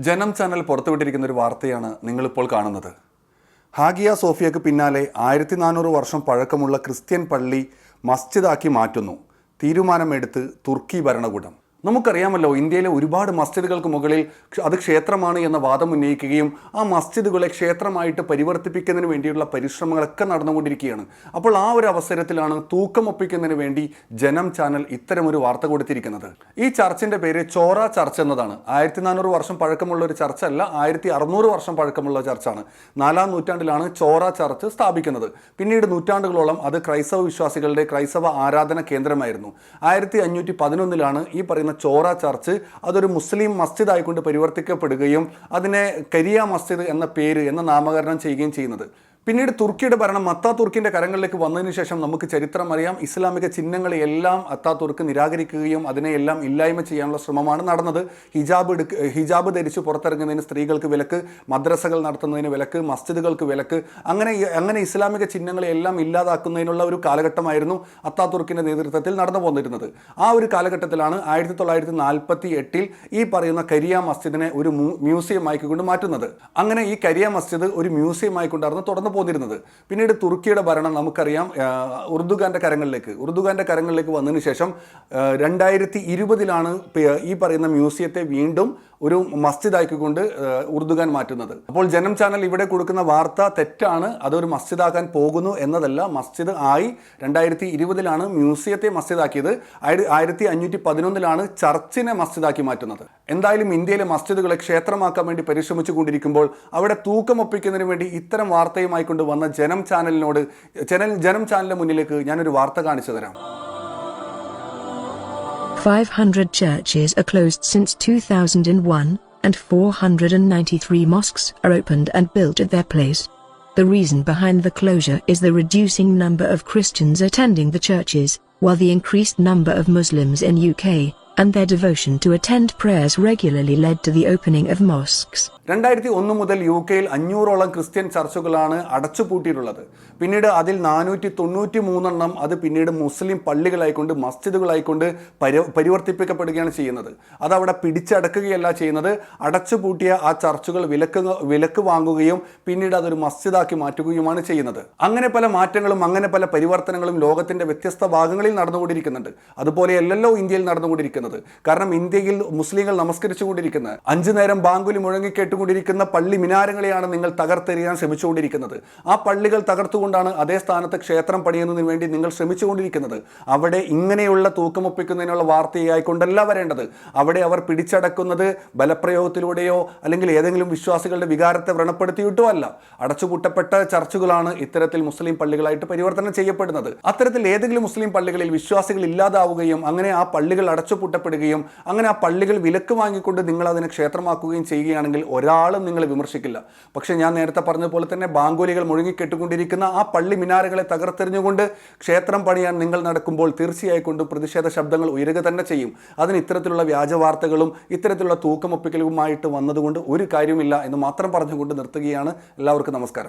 ജനം ചാനൽ പുറത്തുവിട്ടിരിക്കുന്ന ഒരു വാർത്തയാണ് നിങ്ങളിപ്പോൾ കാണുന്നത്. ഹാഗിയ സോഫിയക്ക് പിന്നാലെ ആയിരത്തി നാനൂറ് വർഷം പഴക്കമുള്ള ക്രിസ്ത്യൻ പള്ളി മസ്ജിദാക്കി മാറ്റുന്നു. തീരുമാനമെടുത്ത് തുർക്കി ഭരണകൂടം. നമുക്കറിയാമല്ലോ ഇന്ത്യയിലെ ഒരുപാട് മസ്ജിദുകൾക്ക് മുകളിൽ അത് ക്ഷേത്രമാണ് എന്ന വാദം ഉന്നയിക്കുകയും ആ മസ്ജിദുകളെ ക്ഷേത്രമായിട്ട് പരിവർത്തിപ്പിക്കുന്നതിന് വേണ്ടിയുള്ള പരിശ്രമങ്ങളൊക്കെ നടന്നുകൊണ്ടിരിക്കുകയാണ്. അപ്പോൾ ആ ഒരു അവസരത്തിലാണ് തൂക്കമൊപ്പിക്കുന്നതിന് വേണ്ടി ജനം ചാനൽ ഇത്തരമൊരു വാർത്ത കൊടുത്തിരിക്കുന്നത്. ഈ ചർച്ചിന്റെ പേര് ചോറ ചർച്ച് എന്നതാണ്. ആയിരത്തി നാനൂറ് വർഷം പഴക്കമുള്ള ഒരു ചർച്ച അല്ല ആയിരത്തി അറുന്നൂറ് വർഷം പഴക്കമുള്ള ചർച്ചാണ്. നാലാം നൂറ്റാണ്ടിലാണ് ചോറ ചർച്ച് സ്ഥാപിക്കുന്നത്. പിന്നീട് നൂറ്റാണ്ടുകളോളം അത് ക്രൈസ്തവ വിശ്വാസികളുടെ ക്രൈസ്തവ ആരാധന കേന്ദ്രമായിരുന്നു. ആയിരത്തി അഞ്ഞൂറ്റി പതിനൊന്നിലാണ് ഈ പറയുന്ന ചോറ ചർച്ച് അതൊരു മുസ്ലിം മസ്ജിദ് ആയിക്കൊണ്ട് പരിവർത്തിക്കപ്പെടുകയും അതിനെ കരിയ മസ്ജിദ് എന്ന പേര് എന്ന നാമകരണം ചെയ്യുകയും ചെയ്യുന്നത്. പിന്നീട് തുർക്കിയുടെ ഭരണം അത്താതുർക്കിന്റെ കരങ്ങളിലേക്ക് വന്നതിന് ശേഷം നമുക്ക് ചരിത്രം അറിയാം. ഇസ്ലാമിക ചിഹ്നങ്ങളെയെല്ലാം അത്താതുർക്ക് നിരാകരിക്കുകയും അതിനെയെല്ലാം ഇല്ലായ്മ ചെയ്യാനുള്ള ശ്രമമാണ് നടന്നത്. ഹിജാബ് എടുക്ക ഹിജാബ് ധരിച്ച് പുറത്തിറങ്ങുന്നതിന് സ്ത്രീകൾക്ക് വിലക്ക് മദ്രസകൾ നടത്തുന്നതിന് വിലക്ക് മസ്ജിദുകൾക്ക് വിലക്ക് അങ്ങനെ അങ്ങനെ ഇസ്ലാമിക ചിഹ്നങ്ങളെയെല്ലാം ഇല്ലാതാക്കുന്നതിനുള്ള ഒരു കാലഘട്ടമായിരുന്നു അത്താതുർക്കിന്റെ നേതൃത്വത്തിൽ നടന്നു പോന്നിരുന്നത്. ആ ഒരു കാലഘട്ടത്തിലാണ് ആയിരത്തി തൊള്ളായിരത്തി നാൽപ്പത്തി എട്ടിൽ ഈ പറയുന്ന കരിയ മസ്ജിദിനെ ഒരു മ്യൂസിയം ആയിക്കൊണ്ട് മാറ്റുന്നത്. അങ്ങനെ ഈ കരിയ മസ്ജിദ് ഒരു മ്യൂസിയം ആയിക്കൊണ്ടായിരുന്നു തുടർന്ന് പോന്നിരുന്നത്. പിന്നീട് തുർക്കിയുടെ ഭരണം നമുക്കറിയാം ഉർദുഖാന്റെ കരങ്ങളിലേക്ക് ഉർദുഖാന്റെ കരങ്ങളിലേക്ക് വന്നതിന് ശേഷം രണ്ടായിരത്തി ഇരുപതിലാണ് ഈ പറയുന്ന മ്യൂസിയത്തെ വീണ്ടും ഒരു മസ്ജിദ് ആക്കിക്കൊണ്ട് ഉറുദുഖാൻ മാറ്റുന്നത്. അപ്പോൾ ജനം ചാനൽ ഇവിടെ കൊടുക്കുന്ന വാർത്ത തെറ്റാണ് അതൊരു മസ്ജിദാക്കാൻ പോകുന്നു എന്നതല്ല. മസ്ജിദ് ആയി രണ്ടായിരത്തി ഇരുപതിലാണ് മ്യൂസിയത്തെ മസ്ജിദാക്കിയത്. ആയിര- ആയിരത്തി അഞ്ഞൂറ്റി പതിനൊന്നിലാണ് ചർച്ചിനെ മസ്ജിദാക്കി മാറ്റുന്നത്. എന്തായാലും ഇന്ത്യയിലെ മസ്ജിദുകളെ ക്ഷേത്രമാക്കാൻ വേണ്ടി പരിശ്രമിച്ചു കൊണ്ടിരിക്കുമ്പോൾ അവിടെ തൂക്കമൊപ്പിക്കുന്നതിന് വേണ്ടി ഇത്തരം വാർത്തയുമായി കൊണ്ട് വന്ന ജനം ചാനലിനോട് ജനൽ ജനം ചാനലിന്റെ മുന്നിലേക്ക് ഞാനൊരു വാർത്ത കാണിച്ചു തരാം. 500 churches are closed since 2001, and 493 mosques are opened and built at their place. The reason behind the closure is the reducing number of Christians attending the churches, while the increased number of Muslims in UK and their devotion to attend prayers regularly led to the opening of mosques. രണ്ടായിരത്തി ഒന്ന് മുതൽ U കെയിൽ അഞ്ഞൂറോളം Christian ചർച്ചുകളാണ് അടച്ചുപൂട്ടിയിട്ടുള്ളത്. പിന്നീട് അതിൽ നാനൂറ്റി തൊണ്ണൂറ്റി മൂന്നെണ്ണം അത് പിന്നീട് മുസ്ലിം പള്ളികളായിക്കൊണ്ട് മസ്ജിദുകളായിക്കൊണ്ട് പരി പരിവർത്തിപ്പിക്കപ്പെടുകയാണ് ചെയ്യുന്നത്. അതവിടെ പിടിച്ചടക്കുകയല്ല ചെയ്യുന്നത്. അടച്ചുപൂട്ടിയ ആ ചർച്ചുകൾ വിലക്ക് വിലക്ക് വാങ്ങുകയും പിന്നീട് അതൊരു മസ്ജിദാക്കി മാറ്റുകയുമാണ് ചെയ്യുന്നത്. അങ്ങനെ പല മാറ്റങ്ങളും അങ്ങനെ പല പരിവർത്തനങ്ങളും ലോകത്തിന്റെ വ്യത്യസ്ത ഭാഗങ്ങളിൽ നടന്നുകൊണ്ടിരിക്കുന്നുണ്ട്. അതുപോലെയല്ലല്ലോ ഇന്ത്യയിൽ നടന്നുകൊണ്ടിരിക്കുന്നത്. കാരണം ഇന്ത്യയിൽ മുസ്ലിങ്ങൾ നമസ്കരിച്ചുകൊണ്ടിരിക്കുന്നത്. അഞ്ചു നേരം ബാങ്കുലി മുഴങ്ങി കേട്ടുകൊണ്ടിരിക്കുന്ന പള്ളി മിനാരങ്ങളെയാണ് നിങ്ങൾ തകർത്തെറിയാൻ ശ്രമിച്ചുകൊണ്ടിരിക്കുന്നത്. ആ പള്ളികൾ തകർത്തുകൊണ്ടാണ് അതേ സ്ഥാനത്ത് ക്ഷേത്രം പണിയുന്നതിന് വേണ്ടി നിങ്ങൾ ശ്രമിച്ചുകൊണ്ടിരിക്കുന്നത്. അവിടെ ഇങ്ങനെയുള്ള തൂക്കമൊപ്പിക്കുന്നതിനുള്ള വാർത്തയായിക്കൊണ്ടല്ല വരേണ്ടത്. അവിടെ അവർ പിടിച്ചടക്കുന്നത് ബലപ്രയോഗത്തിലൂടെയോ അല്ലെങ്കിൽ ഏതെങ്കിലും വിശ്വാസികളുടെ വികാരത്തെ വ്രണപ്പെടുത്തിയിട്ടോ അല്ല. അടച്ചുപൂട്ടപ്പെട്ട ചർച്ചുകളാണ് ഇത്തരത്തിൽ മുസ്ലിം പള്ളികളായിട്ട് പരിവർത്തനം ചെയ്യപ്പെടുന്നത്. അത്തരത്തിൽ ഏതെങ്കിലും മുസ്ലിം പള്ളികളിൽ വിശ്വാസികൾ ഇല്ലാതാവുകയും അങ്ങനെ ആ പള്ളികൾ അടച്ചുപൂട്ടപ്പെടുകയും അങ്ങനെ ആ പള്ളികൾ വിലക്ക് വാങ്ങിക്കൊണ്ട് നിങ്ങൾ അതിനെ ക്ഷേത്രമാക്കുകയും ചെയ്യുകയാണെങ്കിൽ ഒരാളും നിങ്ങളെ വിമർശിക്കില്ല. പക്ഷേ ഞാൻ നേരത്തെ പറഞ്ഞ പോലെ തന്നെ ബാങ്കോലികൾ മുഴുങ്ങിക്കെട്ടുകൊണ്ടിരിക്കുന്ന ആ പള്ളി മിനാരകളെ തകർത്തെറിഞ്ഞുകൊണ്ട് ക്ഷേത്രം പണിയാൻ നിങ്ങൾ നടക്കുമ്പോൾ തീർച്ചയായി തീർച്ചയായിക്കൊണ്ടും പ്രതിഷേധ ശബ്ദങ്ങൾ ഉയരുക തന്നെ ചെയ്യും. അതിന് ഇത്തരത്തിലുള്ള വ്യാജ വാർത്തകളും ഇത്തരത്തിലുള്ള തൂക്കമൊപ്പിക്കലുമായിട്ട് വന്നതുകൊണ്ട് ഒരു കാര്യമില്ല എന്ന് മാത്രം പറഞ്ഞുകൊണ്ട് നിർത്തുകയാണ്. എല്ലാവർക്കും നമസ്കാരം.